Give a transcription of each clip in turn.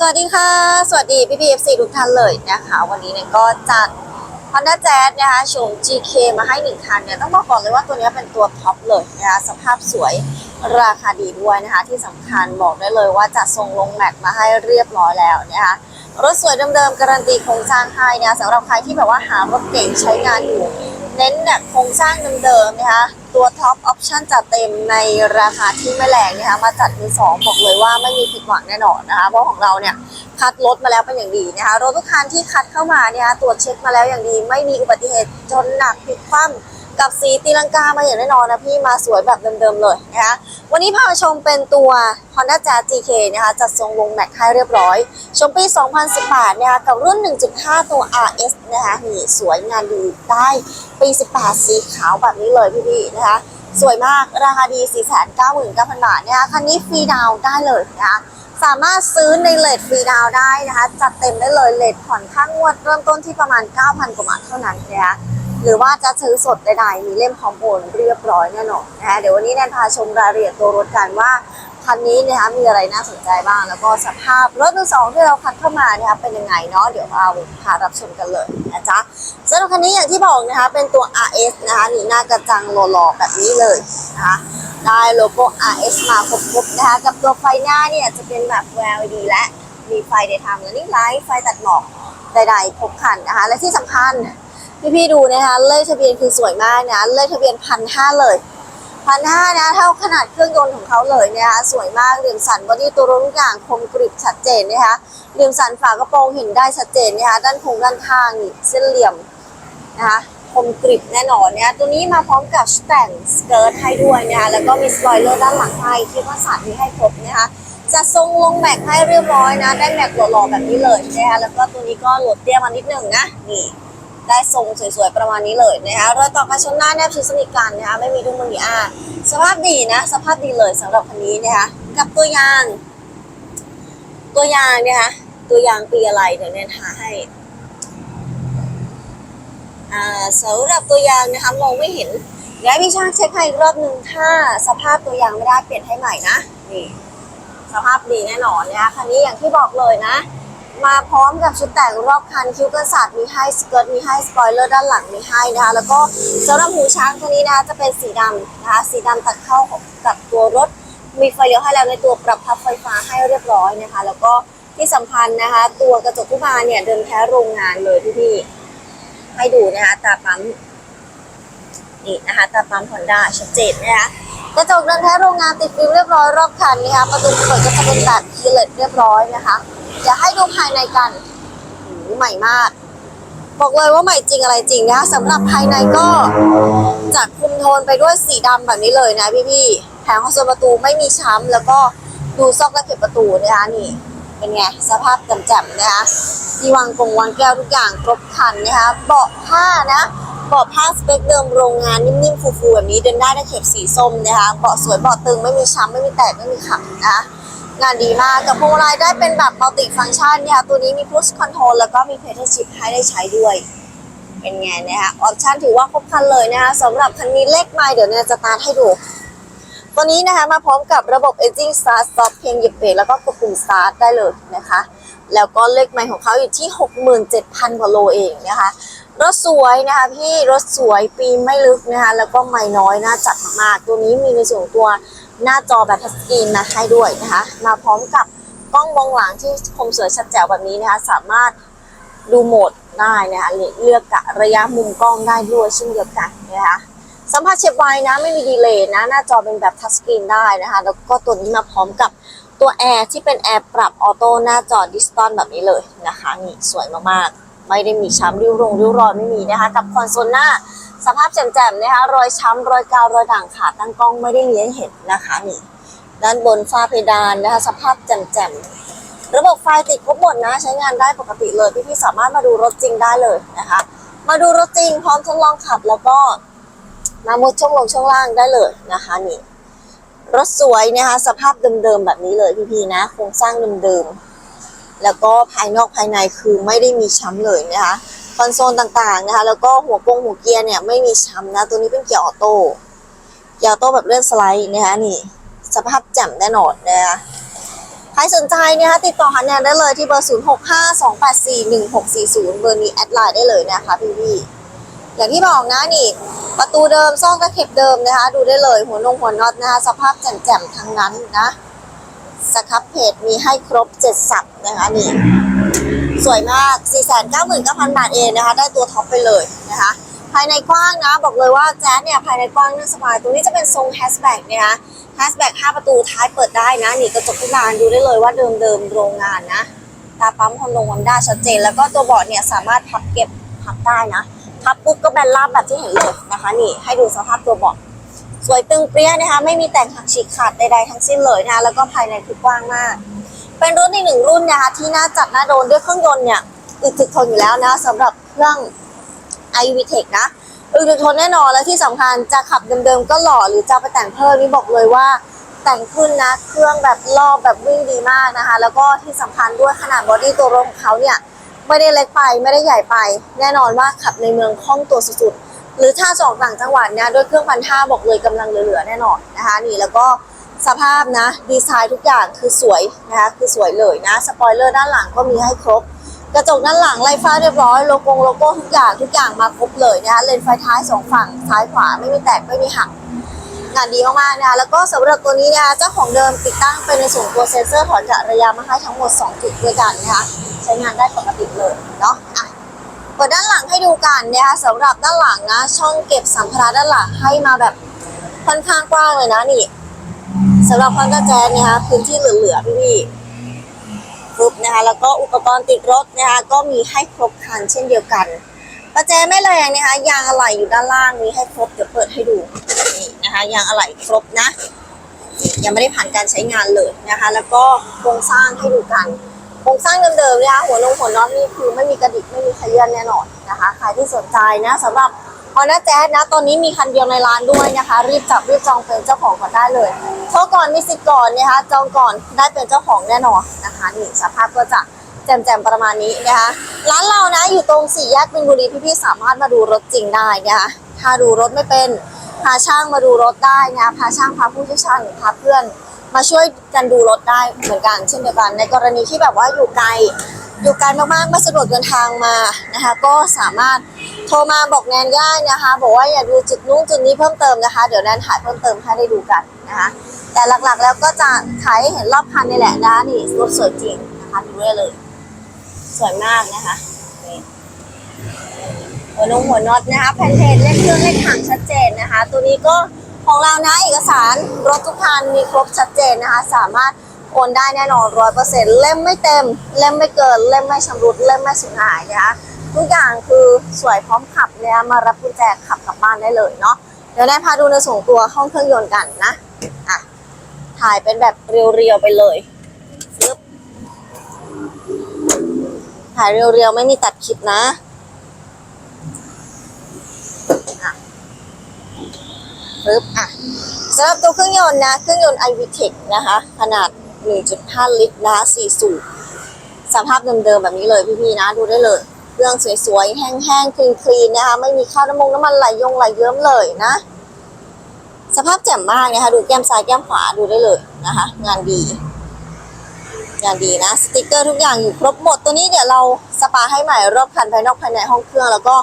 สวัสดีค่ะ สวัสดีพี่พีเอฟซีทุกท่านเลยนะคะ วันนี้เนี่ยก็จัด Honda Jazz นะคะโฉม GK มาให้หนึ่งคันเนี่ยต้องบอกก่อนเลยว่าตัวนี้เป็นตัวท็อปเลยนะคะสภาพสวยราคาดีด้วยนะคะ ที่สำคัญบอกได้เลยว่าจัดทรงลงแม็กมาให้เรียบร้อยแล้วนะคะรถสวยเดิมๆการันตีโครงสร้างให้นะะสำหรับใครที่แบบว่าหารถเก่งใช้งานอยู่ เน้นแบบโครงสร้างเดิมๆนะคะตัวท็อปออปชั่นจัดเต็มในราคาที่ไม่แรงนะคะมาจัดมือสองบอกเลยว่าไม่มีผิดหวังแน่นอนนะคะเพราะของเราเนี่ยคัดรถมาแล้วเป็นอย่างดีนะคะรถทุกคันที่คัดเข้ามาเนี่ยตรวจเช็คมาแล้วอย่างดี ไม่มีอุบัติเหตุจนหนักผิดคว่ำ กับสีตีลังกามาอย่างแน่นอนนะพี่มาสวยแบบเดิมๆเลยนะคะวันนี้พามาชมเป็นตัว Honda Jazz GK นะคะจัดทรงวงแม็กให้เรียบร้อย ชมปี 2018นะคะกับรุ่น 1.5 ตัว RS นะคะนี่สวยงานดีได้ปี 18 สีขาวแบบนี้เลยพี่ๆนะคะสวยมากราคาดี 499,000 บาทนะคะคันนี้ฟรีดาวได้เลยนะคะสามารถซื้อในเลทฟรีดาวได้นะคะจัดเต็มได้เลยเลทผ่อนค่างวดเริ่มต้นที่ประมาณ 9,000 กว่าบาทเท่านั้นนะคะ หรือว่าจะซื้อสดใดๆมีเล่มพร้อมโอนเรียบร้อยแน่นอนนะคะเดี๋ยววันนี้แนนพาชมรายละเอียดตัวรถกันว่าคันนี้นะคะมีอะไรน่าสนใจบ้าง แล้วก็สภาพรถมือสองที่เราคัดเข้ามานะคะเป็นยังไงเนาะเดี๋ยวเราพารับชมกันเลยนะจ๊ะสำหรับคันนี้อย่างที่บอกนะคะเป็นตัว RS นะคะนี่หน้ากระจังหล่อๆแบบนี้เลยนะคะได้โลโก้ RS มาครบๆนะคะกับตัวไฟหน้าเนี่ยจะเป็นแบบ LED และมีไฟ daytime running light ไฟตัดหมอกใดๆครบคันนะคะและที่สำคัญ พี่ๆดูนะคะ เลขทะเบียนคือสวยมากนะ เลขทะเบียนพันห้าเลยพันห้านะ เท่าขนาดเครื่องยนต์ของเขาเลยนะคะ สวยมากเหลี่ยมสันบอดี้ตัวรถทุกอย่างคมกริบชัดเจนนะคะเหลี่ยมสันฝากระโปรงเห็นได้ชัดเจนนะคะ ด้านโครงด้านข้างนี่เส้นเหลี่ยมนะคะคมกริบแน่นอนเนะคะตัวนี้มาพร้อมกับแต่งสเกิร์ตให้ด้วยนะคะแล้วก็มีสปอยเลอร์ด้านหลังให้ที่ว่าสาดมีให้ครบนะคะจะทรงลงแม็กให้เรียบร้อยนะ ได้แม็กหล่อๆแบบนี้เลยนะคะแล้วก็ตัวนี้ก็โหลดเตี้ยมานิดหนึ่งนะนี่ ได้ทรงสวยๆ ประมาณนี้เลยนะคะรอยต่อกันชนหน้าแนบชิดสนิทกันนะคะไม่มีดุมมืออาสภาพดีนะ สภาพดีเลยสำหรับคันนี้นะคะกับตัวยาง ตัวยางนะคะตัวยางปีอะไรเดี๋ยวเน้นหาให้อ่าสำหรับตัวยางนะคะมองไม่เห็นเดี๋ยวพี่ช่างเช็คให้อีกรอบหนึ่งถ้าสภาพตัวยางไม่ได้เปลี่ยนให้ใหม่นะนี่สภาพดีแน่นอนนะคะคันนี้อย่างที่บอกเลยนะ มาพร้อมกับชุดแต่งรอบคันคิ้วกระสัดมีให้สเกิร์ตมีให้สปอยเลอร์ด้านหลังมีให้นะคะแล้วก็สำหรับหูช้างคันนี้นะคะจะเป็นสีดำนะคะสีดำตัดเข้ากับตัวรถมีไฟเลี้ยวให้แล้วในตัวปรับพับไฟฟ้าให้เรียบร้อยนะคะ แล้วก็ที่สำคัญนะคะ ตัวกระจกทุกบานเนี่ยเดินแท้โรงงานเลยพี่ๆให้ดูนะคะตาปั๊มนี่นะคะตาปั๊มฮอนด้าชัดเจนนะคะกระจกเดินแท้โรงงานติดฟิล์มเรียบร้อยรอบคันนะคะประตูเปิดก็จะเป็นแบบคีเลสเรียบร้อยนะคะ เดี๋ยวให้ดูภายในกันหูใหม่มาก บอกเลยว่าใหม่จริงอะไรจริงนะคะสำหรับภายในก็จะคุมโทนไปด้วยสีดำแบบนี้เลยนะพี่ๆแผงคอนโซลประตูไม่มีช้ำแล้วก็ดูซอกและเก็บประตูนะคะนี่เป็นไงสภาพแจ่มๆนะคะที่วางกงวางแก้วทุกอย่างครบครันนะคะเบาะผ้านะเบาะผ้าสเปคเดิมโรงงานนิ่มๆฟูๆแบบนี้เดินได้ในเข็บสีส้มนะคะเบาะสวยเบาะตึงไม่มีช้ำไม่มีแตกไม่มีขับนะะ งานดีมากกับพวงมาลัยได้เป็นแบบมัลติฟัง c t ชันเนี่ยตัวนี้มี push control แล้วก็มี pedal shift ให้ได้ใช้ด้วย เป็นไงนะคะออปชันถือว่าครบครันเลยนะคะสำหรับคันนี้เลขไมล์เดี๋ยวเนี่ยจะตาร์ทให้ดู ตัวนี้นะคะมาพร้อมกับระบบ Aging Start Stop เพียงหยิบเบรกแล้วก็กดปุ่ม Start ได้เลยนะคะ แล้วก็เลขไมล์ของเขาอยู่ที่ 67,000กว่าโลเองนะคะรถสวยนะคะพี่รถสวยปีไม่ลึกนะคะแล้วก็ไม่น้อยน่าจัดมากๆตัวนี้มีในส่วนตัว หน้าจอแบบทัชสกรีนมาให้ด้วยนะคะ มาพร้อมกับกล้องมองหลังที่คมสวยชัดแจ๋วแบบนี้นะคะ สามารถดูโหมดได้นะคะเลือกกะระยะมุมกล้องได้ด้วยเช่นเดียวกันนะคะสัมผัสเฉียบไวนะไม่มีดีเลย์นะ หน้าจอเป็นแบบทัชสกรีนได้นะคะ แล้วก็ตัวนี้มาพร้อมกับตัวแอร์ที่เป็นแอร์ปรับออโต้หน้าจอดิสตอนแบบนี้เลยนะคะนี่สวยมากๆ ไม่ได้มีช้ำริ้วรงริ้วรอยไม่มีนะคะ กับคอนโซลหน้า สภาพแจ่มๆนะคะรอยช้ำรอยกาวรอยด่างขาตั้งกล้องไม่ได้มีให้เห็นนะคะนี่ด้านบนฝ้าเพดานนะคะสภาพแจ่มๆระบบไฟติดครบหมดนะ ใช้งานได้ปกติเลยพี่ๆสามารถมาดูรถจริงได้เลยนะคะ มาดูรถจริงพร้อมทดลองขับแล้วก็มามุดช่องลงช่องล่างได้เลยนะคะนี่รถสวยนะคะสภาพเดิมๆแบบนี้เลยพี่ๆนะโครงสร้างเดิมๆแล้วก็ภายนอกภายในคือไม่ได้มีช้ำเลยนะคะ คอนโซลต่างๆนะคะ แล้วก็หัวกงหัวเกียร์เนี่ยไม่มีช้ำนะ ตัวนี้เป็นเกียร์ออโต้เกียร์ออโต้แบบเลื่อนสไลด์นะคะนี่สภาพแจ่มแน่นอนนะคะใครสนใจเนี่ยคะติดต่อหาแนนได้เลยที่เบอร์ 0 6 5 2 8 4 1 6 4 0 เบอร์นี้แอดไลน์ได้เลยนะคะพี่พี่อย่างที่บอกนะนี่ ประตูเดิมซ่องตะเข็บเดิมนะคะ ดูได้เลยหัวนงหัวน็อตนะคะสภาพแจ่มๆทั้งนั้นนะสครับเพจมีให้ครบ7สับนะคะนี่ สวยมาก 499,000 บาทเองนะคะ ได้ตัวท็อปไปเลยนะคะ ภายในกว้างนะ บอกเลยว่าแจ๊สเนี่ยภายในกว้างน่าสบาย ตรงนี้จะเป็นทรงแฮชแบ็กนะคะแฮชแบ็ก5ประตูท้ายเปิดได้นะ นี่กระจกทุกบานดูได้เลยว่าเดิมๆโรงงานนะ ตาปั๊มคอนโดฮอนด้าชัดเจน แล้วก็ตัวเบาะเนี่ยสามารถพับเก็บพับได้นะ พับปุ๊บก็แบนราบแบบที่เห็นเลยนะคะ นี่ให้ดูสภาพตัวเบาะสวยตึงเปรี้ยนะคะ ไม่มีแต่งหักฉีกขาดใดๆทั้งสิ้นเลยนะคะ แล้วก็ภายในคือกว้างมาก เป็นรุ่นอีกหนึ่งรุ่นนะคะที่น่าจัดน่าโดนด้วยเครื่องยนต์เนี่ยอึดถึกทนอยู่แล้วนะสำหรับเครื่อง i v t e c h นะอึดถึกทนแน่นอนและที่สำคัญจะขับเดิมๆก็หล่อหรือจะไปแต่งเพิ่มนี่บอกเลยว่า แต่งขึ้นนะเครื่องแบบรอบแบบวิ่งดีมากนะคะ แล้วก็ที่สำคัญด้วยขนาดบอดี้ตัวรถของเขาเนี่ยไม่ได้เล็กไปไม่ได้ใหญ่ไป แน่นอนว่าขับในเมืองคล่องตัวสุดๆหรือถ้าจออกต่างจังหวัดเนี่ยด้วยเครื่องพันห้าบอกเลยกำลังเหลือๆแน่นอนนะคะนี่แล้วก็ สภาพนะ ดีไซน์ทุกอย่างคือสวยนะคะคือสวยเลยนะสปอยเลอร์ด้านหลังก็มีให้ครบ กระจกด้านหลังไล่ฟ้าเรียบร้อยโลโก้โลโก้ทุกอย่างทุกอย่างมาครบเลยนะคะเลนไฟท้ายสองฝั่งซ้ายขวาไม่มีแตกไม่มีหักงานดีมากๆนะคะแล้วก็สำหรับตัวนี้นะคะเจ้าของเดิมติดตั้งเป็นในส่วนตัวเซ็นเซอร์ถอนจากระยะมาให้ทั้งหมด 2 จุดด้วยกันนะคะใช้งานได้ปกติเลยเนาะอะเปิดด้านหลังให้ดูกันนะคะสำหรับด้านหลังนะช่องเก็บสัมภาระด้านหลังให้มาแบบค่อนข้างกว้างเลยนะนี่ สำหรับคอนกระแจนะคะพื้นที่เหลือๆพี่ๆปุ๊บนะคะแล้วก็อุปกรณ์ติดรถนะคะก็มีให้ครบครันเช่นเดียวกันประแจไม่แรงนะคะยางอะไหล่อยู่ด้านล่างนี้ให้ครบเดี๋ยวเปิดให้ดูนี่นะคะยางอะไหล่ครบนะยังไม่ได้ผ่านการใช้งานเลยนะคะ แล้วก็โครงสร้างให้ดูกันโครงสร้างเดิมๆนะคะหัวลงหัวน็อตนี่คือไม่มีกระดิกไม่มีขยื่นแน่นอนนะคะใครที่สนใจนะสำหรับ ฮอนด้าแจ๊สนะ ตอนนี้มีคันเดียวในร้านด้วยนะคะ รีบจับรีบจองเป็นเจ้าของก่อนได้เลยโทรก่อนมีสิทธิ์ก่อนนะคะจองก่อนได้เป็นเจ้าของแน่นอนนะคะนี่สภาพก็จะแจ่มๆประมาณนี้นะคะร้านเรานะอยู่ตรงสี่แยกบินบุรีพี่ๆสามารถมาดูรถจริงได้นะคะถ้าดูรถไม่เป็นพาช่างมาดูรถได้นะพาช่างพาผู้เชี่ยวชาญหรือพาเพื่อน มาช่วยกันดูรถได้เหมือนกันเช่นเดียวกัน ในกรณีที่แบบว่าอยู่ไกล อยู่ไกลมากๆไม่สะดวกเดินทางมานะคะ ก็สามารถโทรมาบอกแนนได้นะคะ บอกว่าอยากดูจุดนู้นจุดนี้เพิ่มเติมนะคะ เดี๋ยวแนนถ่ายเพิ่มเติมให้ได้ดูกันนะคะ แต่หลักๆแล้วก็จะถ่ายให้เห็นรอบคันนี่แหละนะนี่รถสวยจริงนะคะดูได้เลย สวยมากนะคะหัวนงหัวน็อตนะคะแผ่นเทนเลขเครื่องเลขถังชัดเจนนะคะ ตัวนี้ก็ของเรานะเอกสารรถทุกคันมีครบชัดเจนนะคะ สามารถ โอนได้แน่นอนร้อยเปอร์เซ็นต์เล่มไม่เต็ม เล่มไม่เกิน เล่มไม่ชำรุด เล่มไม่สูญหายนะคะทุกอย่างคือสวยพร้อมขับเนี่ยมารับกุญแจขับกลับบ้านได้เลยเนาะเดี๋ยวได้พาดูในส่วนตัวห้องเครื่องยนต์กันนะอะถ่ายเป็นแบบเรียวๆไปเลยซึบถ่ายเรียวๆไม่มีตัดคลิปนะอะปึ๊บอะสำหรับตัวเครื่องยนต์นะ เครื่องยนต์ iVTEC นะคะ ขนาด 1.5 ลิตรนะคะ4สูบสภาพเดิมๆแบบนี้เลยพี่ๆนะ ดูได้เลยเครื่องสวยๆ แห้งๆ คลีนๆ นะคะ ไม่มีข้าวน้ำมันน้ำมันไหลยงไหลเยิ้มเลยนะ สภาพแจ่มมากนะคะ ดูแก้มซ้ายแก้มขวาดูได้เลยนะคะ งานดีอย่างดีนะ สติกเกอร์ทุกอย่างอยู่ครบหมด ตัวนี้เดี๋ยวเราสปาให้ใหม่รอบคันภายนอกภายในห้องเครื่อง แล้วก็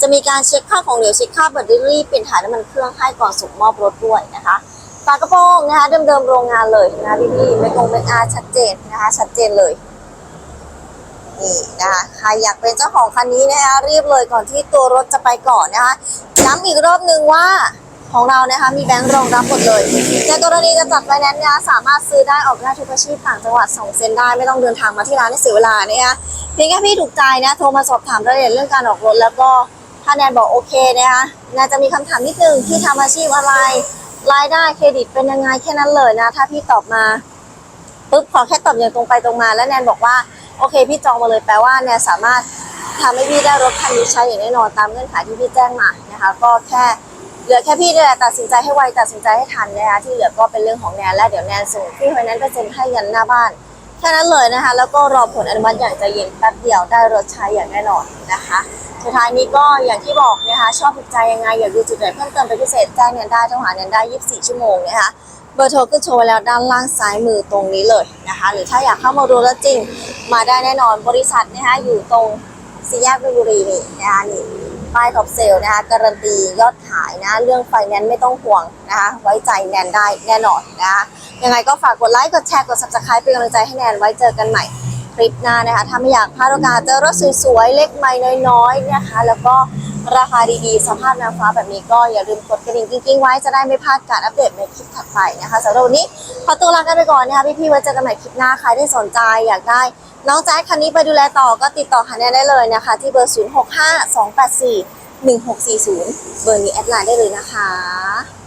จะมีการเช็คค่าของเหลวเช็คค่าแบตเตอรี่เปลี่ยนถ่ายน้ำมันเครื่องให้ก่อนส่งมอบรถด้วยนะคะ ฝากระโปรงนะคะเดิมๆโรงงานเลยนะคะพี่ๆไม่กงไม่อาชัดเจนนะคะชัดเจนเลยนี่นะคะใครอยากเป็นเจ้าของคันนี้นะคะรีบเลยก่อนที่ตัวรถจะไปก่อนนะคะย้ำอีกรอบนึงว่าของเรานะคะมีแบงค์รองรับหมดเลยในกรณีจะจัดไฟแนนซ์นะคะสามารถซื้อได้ออกได้ทุกอาชีพต่างจังหวัดส่งเซ็นได้ไม่ต้องเดินทางมาที่ร้านให้เสียเวลานะคะเพียงแค่พี่ถูกใจนะโทรมาสอบถามรายละเอียดเรื่องการออกรถแล้วก็ถ้าแนนบอกโอเคนะคะแนนจะมีคำถามนิดนึงที่ทำอาชีพอะไร รายได้เครดิตเป็นยังไงแค่นั้นเลยนะ ถ้าพี่ตอบมาปุ๊บขอแค่ตอบอย่างตรงไปตรงมา แล้วแนนบอกว่าโอเค พี่จองมาเลยแปลว่าแนนสามารถทำให้พี่ได้รถคันนี้ใช้อย่างแน่นอนตามเงื่อนไขที่พี่แจ้งมานะคะ ก็แค่เหลือแค่พี่นี่แหละตัดสินใจให้ไวตัดสินใจให้ทันนะคะที่เหลือก็เป็นเรื่องของแนนและเดี๋ยวแนนส่งพี่ไฟแนนซ์ไปเซ็นให้ยันหน้าบ้านแค่นั้นเลยนะคะ แล้วก็รอผลอนุมัติอย่างใจเย็นแป๊บเดียวได้รถใช้อย่างแน่นอนนะคะ สุดท้ายนี้ก็อย่างที่บอกนะคะชอบถูกใจยังไงอยากดูจุดไหนเพิ่มเติมเป็นพิเศษแจ้งแนนได้โทรหาแนนได้ 24 ชั่วโมงนะคะเบอร์โทรขึ้นโชว์แล้วด้านล่างซ้ายมือตรงนี้เลยนะคะหรือถ้าอยากเข้ามาดูแล้วจริงมาได้แน่นอนบริษัทนะคะอยู่ตรงสี่แยกวิบุรีนี่นะคะนี่ป้ายท็อปเซลนะคะการันตียอดขายนะเรื่องไฟแนนซ์ไม่ต้องห่วงนะคะไว้ใจแนนได้แน่นอนนะคะยังไงก็ฝากกดไลค์กดแชร์กด subscribe เป็นกำลังใจให้แนนไว้เจอกันใหม่ คลิปหน้านะคะ ถ้าไม่อยากพลาดโอกาสเจอรถสวยๆ เล็กใหม่น้อยๆนะคะ แล้วก็ราคาดีๆ สภาพนางฟ้าแบบนี้ก็อย่าลืมกดกระดิ่งกิ้งๆ ไว้จะได้ไม่พลาดการอัปเดตในคลิปถัดไปนะคะสำหรับวันนี้ขอตัวลากันไปก่อนนะคะพี่ๆไว้เจอกันใหม่คลิปหน้าใครที่สนใจอยากได้ น้องแจ๊คคันนี้ไปดูแลต่อก็ติดต่อหาแนนได้เลยนะคะ ที่เบอร์ 0 6 5 2 8 4 1 6 4 0 เบอร์นี้แอดไลน์ได้เลยนะคะ